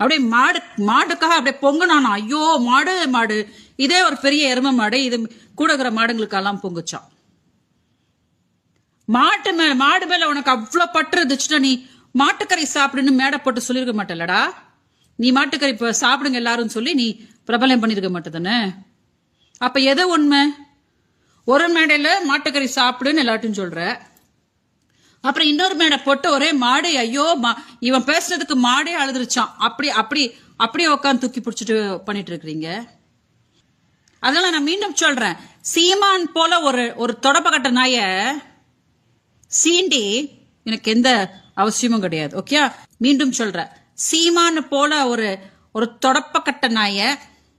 அப்படியே மாடு மாடுக்காக அப்படியே பொங்குனானா? ஐயோ மாடு மாடு. இதே ஒரு பெரிய எருமை மாடு. இது கூட இருக்கிற மாடுங்களுக்கெல்லாம் பொங்குச்சான் மாட்டு மேல மாடு மேல உனக்கு அவ்வளவு பற்று இருந்துச்சுன்னா நீ மாட்டுக்கறி சாப்பிடுன்னு மேடை போட்டு சொல்லியிருக்க மாட்டேல்லடா. நீ மாட்டுக்கறி இப்போ சாப்பிடுங்க எல்லாரும் சொல்லி நீ பிரபலம் பண்ணிருக்க மாட்டேதானே? அப்ப எது உண்மை? ஒரு மேடையில மாட்டுக்கறி சாப்பிடுன்னு எல்லாட்டும் சொல்ற. அப்புறம் இன்னொரு மேடை போட்டு ஒரே மாடு ஐயோ மா- இவன் பேசுனதுக்கு மாடே அழுதுருச்சான். அப்படி அப்படி அப்படியே உட்காந்து தூக்கி பிடிச்சிட்டு பண்ணிட்டு இருக்கிறீங்க. அதனால நான் மீண்டும் சொல்றேன். சீமான் போல ஒரு ஒரு தொடப்பக்கட்ட நாய சீண்டி எனக்கு எந்த அவசியமும் கிடையாது. ஓகே? மீண்டும் சொல்றேன். சீமான் போல ஒரு ஒரு தொடப்பக்கட்ட நாய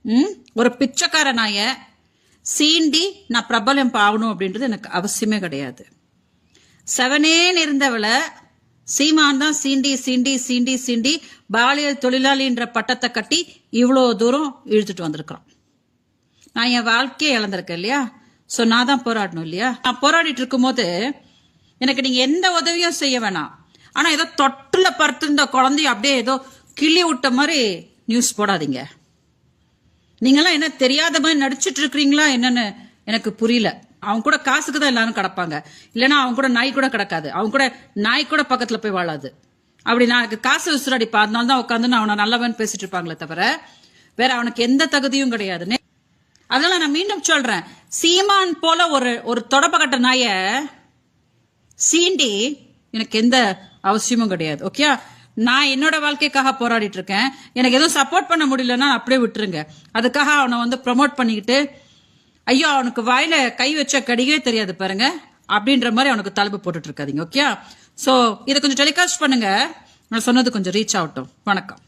ம், ஒரு பிச்சைக்கார நாய சீண்டி நான் பிரபலம் ஆகணும் அப்படின்றது எனக்கு அவசியமே கிடையாது. செவனேன்னு இருந்தவளை சீமான் தான் சீண்டி சீண்டி சீண்டி சீண்டி பாலியல் தொழிலாளின்ற பட்டத்தை கட்டி இவ்வளோ தூரம் இழுத்துட்டு வந்திருக்கிறான். நான் என் வாழ்க்கையை இழந்திருக்கேன் இல்லையா? ஸோ நான் தான் போராடணும் இல்லையா? நான் போராடிட்டு இருக்கும்போது எனக்கு நீங்கள் எந்த உதவியும் செய்ய வேணாம். ஆனால் ஏதோ தொட்டில் படுத்திருந்த குழந்தைய அப்படியே ஏதோ கிள்ளி விட்ட மாதிரி நியூஸ் போடாதீங்க. நீங்களாம் என்ன தெரியாத மாதிரி நடிச்சிட்டு இருக்கிறீங்களா என்னன்னு எனக்கு புரியல. அவங்க கூட காசுக்கு தான் எல்லாரும் கிடப்பாங்க. இல்லைன்னா அவங்க கூட நாய் கூட கிடக்காது. அவங்க கூட நாய் கூட பக்கத்துல போய் வாழாது. அப்படி நான் காசு விசுரடிப்பா அதனால தான் உட்காந்து நான் அவனை நல்லவன் பேசிட்டு இருப்பாங்களே தவிர வேற அவனுக்கு எந்த தகுதியும் கிடையாதுன்னு அதனால நான் மீண்டும் சொல்றேன். சீமான் போல ஒரு ஒரு தொடப்பக்கட்ட நாய சீண்டி எனக்கு எந்த அவசியமும் கிடையாது. ஓகே நான் என்னோட வாழ்க்கைக்காக போராடிட்டு இருக்கேன். எனக்கு எதுவும் சப்போர்ட் பண்ண முடியலன்னா அப்படியே விட்டுருங்க. அதுக்காக அவனை வந்து ப்ரமோட் பண்ணிக்கிட்டு ஐயோ அவனுக்கு வாயில கை வச்ச கடிக்கவே தெரியாது பாருங்க. அப்படின்ற மாதிரி அவனுக்கு தலைப்பு போட்டுட்டு இருக்காதீங்க ஓகே ஸோ இதை கொஞ்சம் டெலிகாஸ்ட் பண்ணுங்க. நான் சொன்னது கொஞ்சம் ரீச் ஆகட்டும் வணக்கம்.